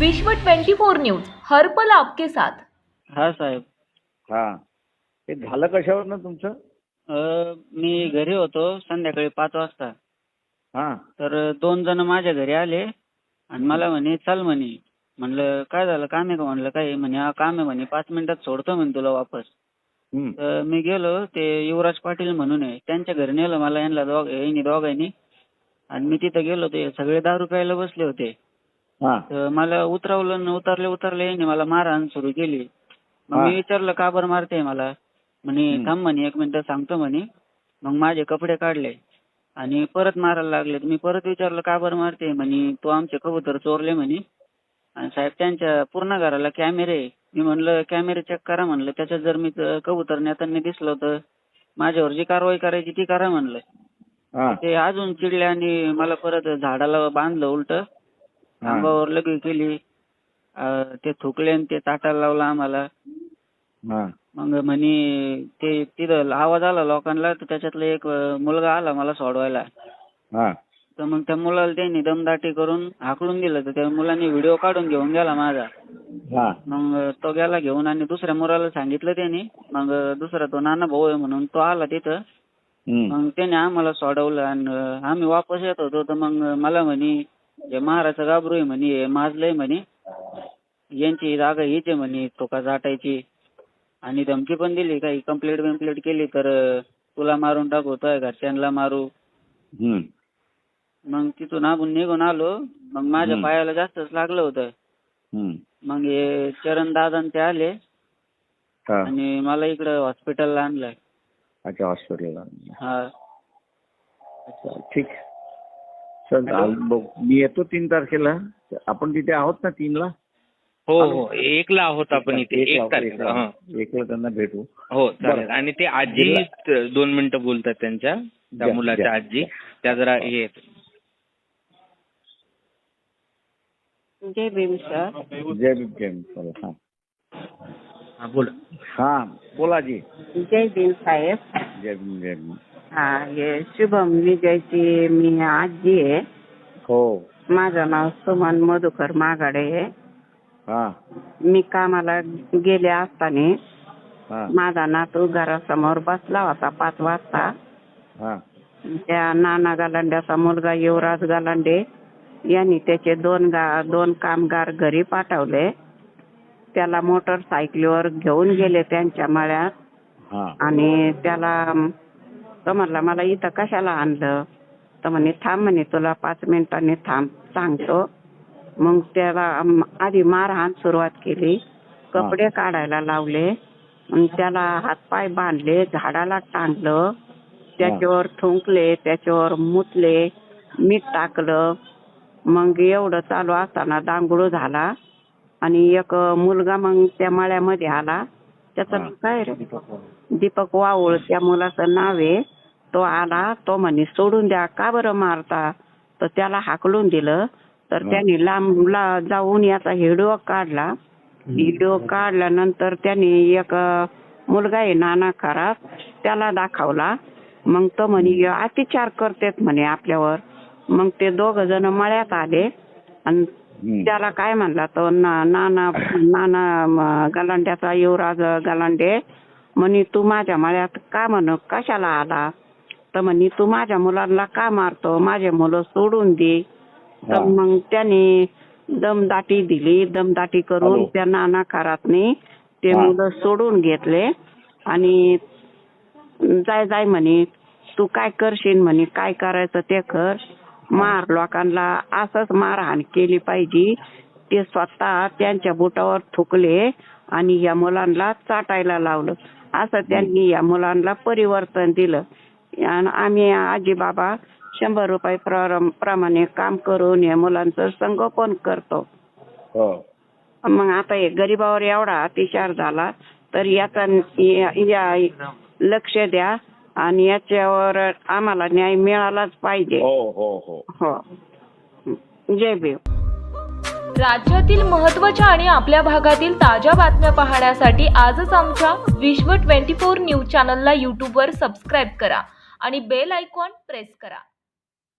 विश्व 24 न्यूज हर्पल आपके साथ. हा साहेब. हा. ते झालं कशावरनं तुमचं? अ, मी घरी होतो संध्याकाळी पाच वाजता. हा. तर दोन जण माझ्या घरी आले आणि मला म्हणे चल म्हणे. म्हणलं काय झालं? काम आहे का? म्हणलं काय? म्हणे हा काम आहे. म्हणे पाच मिनिटात सोडतो म्हणे तुला वापस. हम्म. तर मी गेलो ते युवराज पाटील म्हणून आहे. त्यांच्या घरी नेलं मला यांना दोघ यांनी दोघांनी. आणि मी तिथं गेलो ते सगळे दारू प्यायला बसले होते. तर मला उतरवलं न उतरले उतरले यांनी मला मारहाण सुरू केली. मग. मी विचारलं का बरं मारते मला? म्हणे. थांब म्हणे एक मिनिट सांगतो म्हणे. मग माझे कपडे काढले आणि परत मारायला लागले. मी परत विचारलं का बरं मारते म्हणे तू आमचे कबूतर चोरले म्हणे. आणि साहेब त्यांच्या पूर्ण घराला कॅमेरे आहे. मी म्हणलं कॅमेरे चेक करा म्हणलं. त्याच्यात जर मी कबूतर नेताना दिसलं तर माझ्यावर जी कारवाई करायची ती करा म्हणलं. ते अजून चिडले आणि मला परत झाडाला बांधलं उलट. अंगावर लगी केली. ते थुकले आणि ते ताटाला लावलं आम्हाला. मग म्हणे ते तिथं आवाज आला लोकांना तर त्याच्यातला एक मुलगा आला मला सोडवायला. तर मग त्या मुलाला त्यांनी दमदाटी करून हाकलून दिलं तर त्या मुलांनी व्हिडिओ काढून घेऊन गेला माझा. मग तो गेला घेऊन आणि दुसऱ्या मुलाला सांगितलं त्यांनी. मग दुसरा तो नाना भाऊ आहे म्हणून तो आला तिथं. मग त्याने आम्हाला सोडवलं आणि आम्ही वापस येत होतो. तर मग मला म्हणे हे महाराचं गाबरू आहे म्हणे हे माजलंय म्हणे. यांची जागा हीच आहे म्हणे टोका जाटायची. आणि धमकी पण दिली काही कंप्लेंट बिम्प्लेट केली तर तुला मारून टाकू घरच्यांना मारू. मग तिथून आपण निघून आलो मग माझ्या. पायाला जास्तच लागलं होतं. मग हे चरण दादा ते आले. हा. आणि मला इकडं हॉस्पिटलला आणलं अच्छा हॉस्पिटलला हा. ठीक. चल मी येतो तीन तारखेला. आपण तिथे आहोत ना तीनला? हो हो एकला आहोत आपण इथे. एक तारखेला एकला. हं. त्यांना भेटू. हो चालेल. आणि ते आजी दोन मिनिटं बोलतात त्यांच्या. त्या मुलाच्या. आजी. त्या जरा हे. आहेत. जय भीम सर. जय भीम हा. हा बोला. हा बोला जी जय भीम साहेब. जय भीम जय भीम हा हे शुभम विजयची मी आजी आहे. हो. माझं नाव सुमन मधुकर मागाडे आहे. हा. मी कामाला गेले असताना हा. माझा नातू घरासमोर बसला होता पाच वाजता. हा. त्या नाना गालांड्याचा मुलगा युवराज गालांडे यांनी त्याचे दोन गा दोन कामगार घरी पाठवले. त्याला मोटरसायकलीवर घेऊन गेले त्यांच्या मळ्यात. आणि त्याला तो म्हणला मला इथं कशाला आणलं? तर म्हणे थांब म्हणे तुला पाच मिनिटांनी थांब सांगतो. मग त्याला आधी मारहाण सुरुवात केली. कपडे काढायला लावले. मग त्याला हातपाय बांधले झाडाला टांगलं. त्याच्यावर थुंकले त्याच्यावर मुतले मीठ टाकलं. मग एवढं चालू असताना दांगडू झाला. आणि एक मुलगा मग त्या मळ्यामध्ये आला. त्याचं. नाव काय रे दीपक वावळ त्या मुलाचं नाव आहे. तो आला तो म्हणे सोडून द्या का बरं मारता? तर त्याला हाकलून दिलं. तर. त्याने लांब ला जाऊन याचा व्हिडिओ काढला. व्हिडिओ काढल्यानंतर त्याने एक मुलगा आहे नाना खरात त्याला दाखवला. मग तो म्हणे "हे अत्याचार करतेत म्हणे आपल्यावर. मग ते दोघ जण मळ्यात आले. आणि. त्याला काय म्हणला तो ना- नाना नाना गलांड्याचा युवराज गलांडे म्हणे तू माझ्या मळ्यात का म्हण कशाला आला? तर म्हणे तू माझ्या मुलांना का मारतो? माझे मुलं सोडून दे. तर. मग त्याने दमदाटी दिली. दमदाटी करून. त्या नाना खरातने ते. मुलं सोडून घेतले आणि जाय जाय म्हणे तू काय करशील म्हणे? काय करायचं ते कर. मार लोकांना असंच मारहाण केली पाहिजे. ते स्वतः त्यांच्या बोटावर थुकले आणि या मुलांना चाटायला लावलं. असं त्यांनी या मुलांना परिवर्तन दिलं. आणि आम्ही आजी बाबा शंभर रुपये प्र- प्रमाणे काम करून या मुलांचं संगोपन करतो. हो. मग आता हे गरीबावर एवढा अतिचार झाला तर याचा या लक्ष द्या. आणि याच्यावर आम्हाला न्याय मिळालाच पाहिजे. हो हो हो. हो. जय भीम. राज्यातील महत्त्वाच्या आणि आपल्या भागातील ताज्या बातम्या पाहण्यासाठी आजच आमच्या विश्व 24 न्यूज चॅनलला यूट्यूबवर सबस्क्राईब करा आणि बेल आयकॉन प्रेस करा.